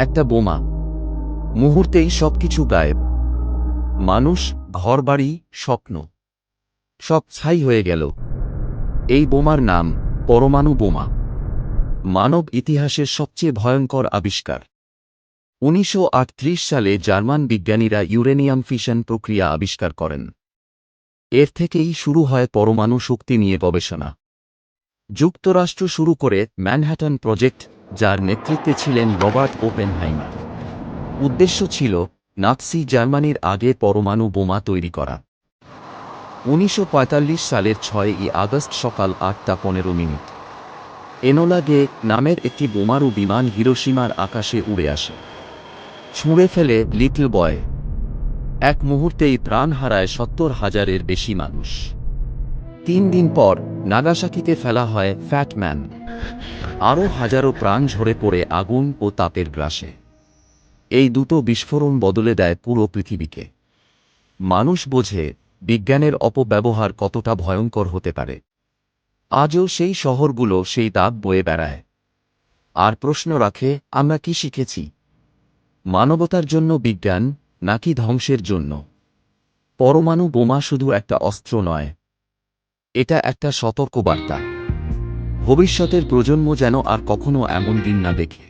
একটা বোমা। মুহূর্তেই সবকিছু গায়েব। মানুষ, ঘরবাড়ি, স্বপ্ন। সব ছাই হয়ে গেল। এই বোমার নাম পরমাণু বোমা। মানব ইতিহাসের সবচেয়ে ভয়ঙ্কর আবিষ্কার। উনিশশো আটত্রিশ সালে জার্মান বিজ্ঞানীরা ইউরেনিয়াম ফিশন প্রক্রিয়া আবিষ্কার করেন। এর থেকেই শুরু হয় পরমাণু শক্তি নিয়ে গবেষণা। যুক্তরাষ্ট্র শুরু করে ম্যানহাটন প্রজেক্ট যার নেতৃত্বে ছিলেন রবার্ট ওপেনহাইমার। উদ্দেশ্য ছিল নাৎসি জার্মানির আগে পরমাণু বোমা তৈরি করা। উনিশশো পঁয়তাল্লিশ সালের ছয়ই আগস্ট সকাল আটটা পনেরো মিনিট। এনোলা গে নামের একটি বোমারু বিমান হিরোসীমার আকাশে উড়ে আসে। ছুঁড়ে ফেলে লিটল বয়। এক মুহূর্তেই প্রাণ হারায় সত্তর হাজারের বেশি মানুষ। তিন দিন পর নাগাসাকিতে ফেলা হয় ফ্যাটম্যান আরও হাজারো প্রাণ ঝরে পড়ে আগুন ও তাপের গ্রাসে। এই দুটো বিস্ফোরণ বদলে দেয় পুরো পৃথিবীকে। মানুষ বোঝে বিজ্ঞানের অপব্যবহার কতটা ভয়ঙ্কর হতে পারে। আজও সেই শহরগুলো সেই তাপ বয়ে বেড়ায়। আর প্রশ্ন রাখে, আমরা কি শিখেছি? মানবতার জন্য বিজ্ঞান নাকি ধ্বংসের জন্য? পরমাণু বোমা শুধু একটা অস্ত্র নয়, এটা একটা সতর্কবার্তা। ভবিষ্যতের প্রজন্ম যেন আর কখনো এমন দিন না দেখে।